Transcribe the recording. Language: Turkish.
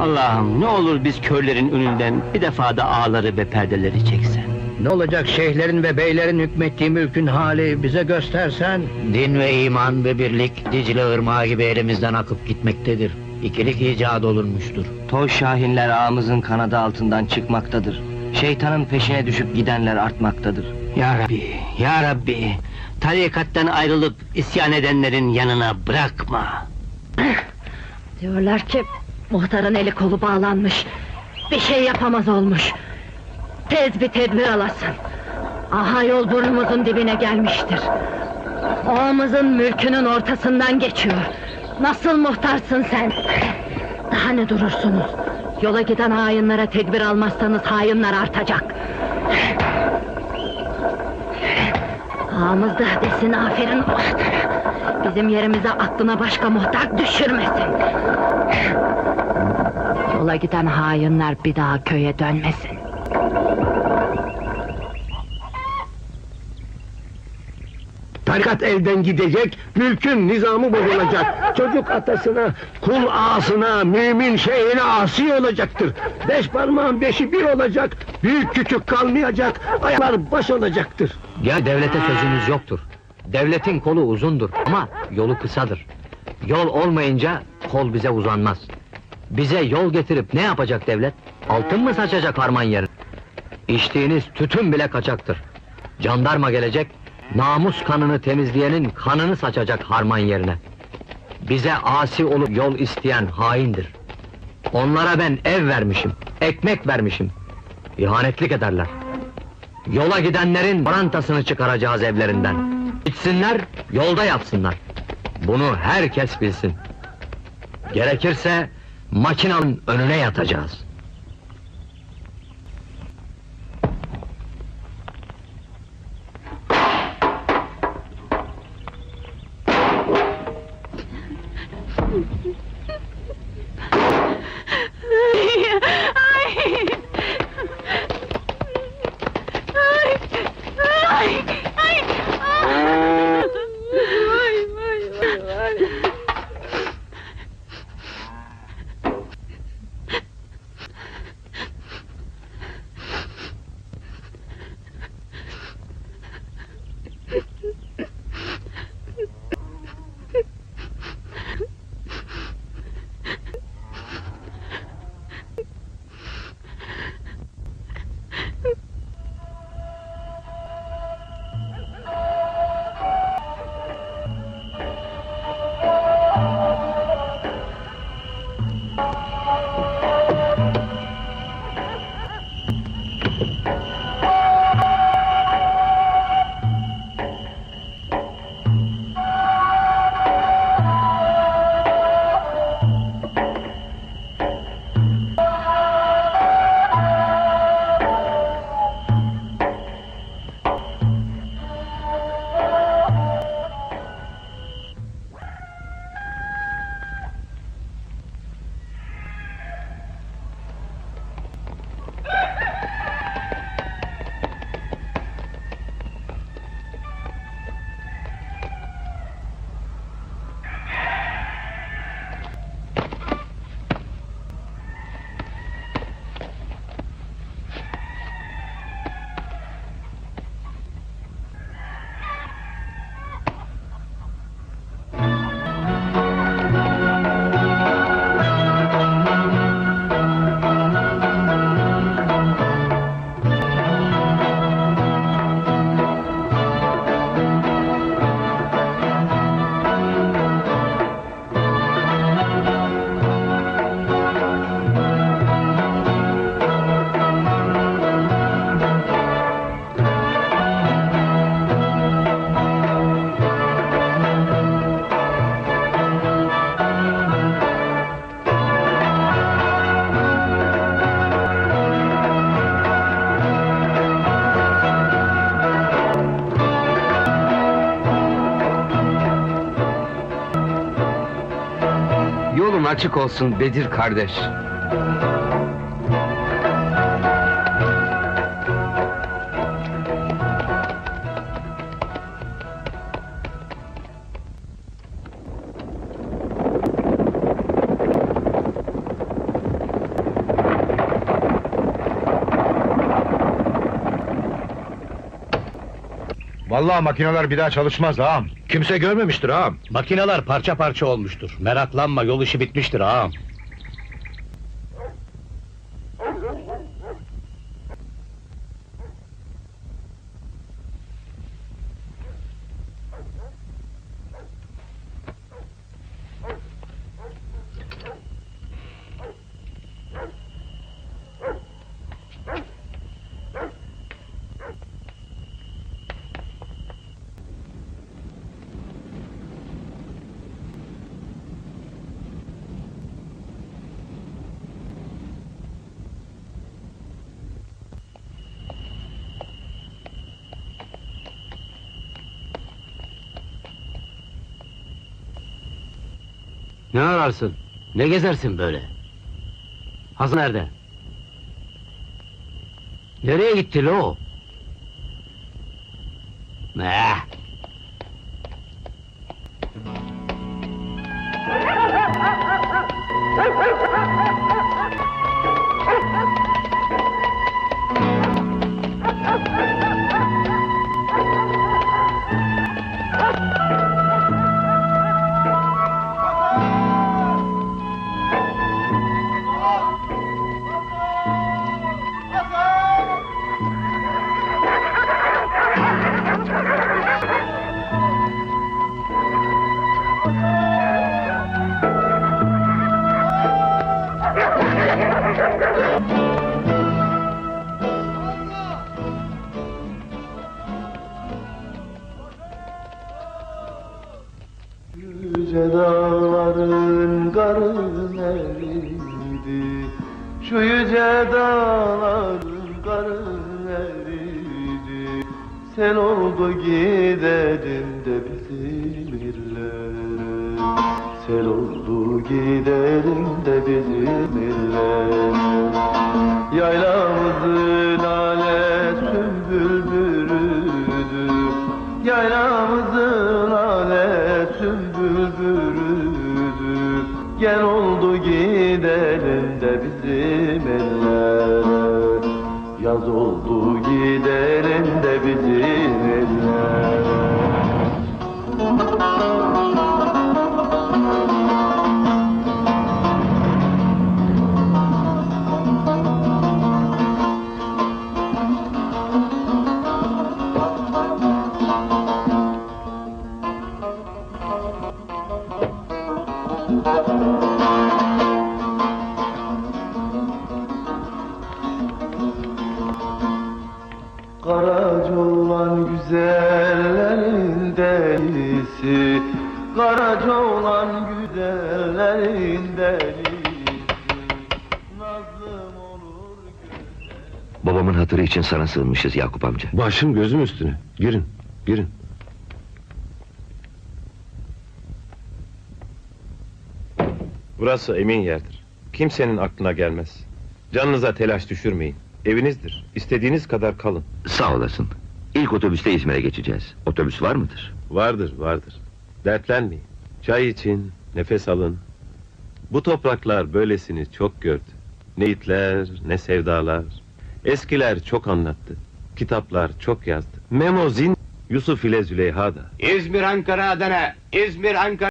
Allah'ım ne olur biz körlerin önünden bir defa da ağları ve perdeleri çeksen. Ne olacak şeyhlerin ve beylerin hükmettiği mülkün hali bize göstersen? Din ve iman ve birlik Dicle ırmağı gibi elimizden akıp gitmektedir. İkilik icat olunmuştur. Toy şahinler ağımızın kanadı altından çıkmaktadır. Şeytanın peşine düşüp gidenler artmaktadır. Ya Rabbi, Ya Rabbi, tarikattan ayrılıp isyan edenlerin yanına bırakma. Diyorlar ki muhtarın eli kolu bağlanmış. Bir şey yapamaz olmuş. Tez bir tedbir alasın. Aha yol burnumuzun dibine gelmiştir. Ağamızın mülkünün ortasından geçiyor. Nasıl muhtarsın sen? Daha ne durursunuz? Yola giden hainlere tedbir almazsanız hainler artacak. Ağamız da desin aferin muhtara. Bizim yerimize aklına başka muhtar düşürmesin. Yola giden hainler bir daha köye dönmesin. Tarikat elden gidecek, mülkün nizamı bozulacak. Çocuk atasına, kul ağasına, mümin şeyhine asi olacaktır. Beş parmağın beşi bir olacak, büyük küçük kalmayacak, ayaklar baş olacaktır. Ya devlete sözümüz yoktur. Devletin kolu uzundur ama yolu kısadır. Yol olmayınca kol bize uzanmaz. Bize yol getirip ne yapacak devlet? Altın mı saçacak harman yerine? İçtiğiniz tütün bile kaçaktır. Jandarma gelecek, namus kanını temizleyenin kanını saçacak harman yerine. Bize asi olup yol isteyen haindir. Onlara ben ev vermişim, ekmek vermişim. İhanetlik ederler. Yola gidenlerin parantasını çıkaracağız evlerinden. Gitsinler, yolda yapsınlar. Bunu herkes bilsin. Gerekirse makinanın önüne yatacağız. Yolun açık olsun Bedir kardeş. Vallahi makineler bir daha çalışmaz ağam. Kimse görmemiştir ağam. Makineler parça parça olmuştur. Meraklanma yol işi bitmiştir ağam. Ne ararsın? Ne gezersin böyle? Hazır nerede? Nereye gitti lo? Ne? Karın eridi Şu yüce dağların karın eridi Sen oldu gidelim de bizim illere Sen oldu gidelim de bizim illere Yaylamızın oldu Karaca olan güzellerin delisi Karaca olan güzellerin delisi Nazlım olur Babamın hatırı için sana sığınmışız Yakup amca. Başım gözüm üstüne. Girin, girin. Burası emin yerdir. Kimsenin aklına gelmez. Canınıza telaş düşürmeyin. Evinizdir. İstediğiniz kadar kalın. Sağ olasın. İlk otobüste İzmir'e geçeceğiz. Otobüs var mıdır? Vardır, vardır. Dertlenmeyin. Çay için, nefes alın. Bu topraklar böylesini çok gördü. Ne itler, ne sevdalar. Eskiler çok anlattı. Kitaplar çok yazdı. Memozin Yusuf ile Züleyha da. İzmir, Ankara, Adana. İzmir, Ankara.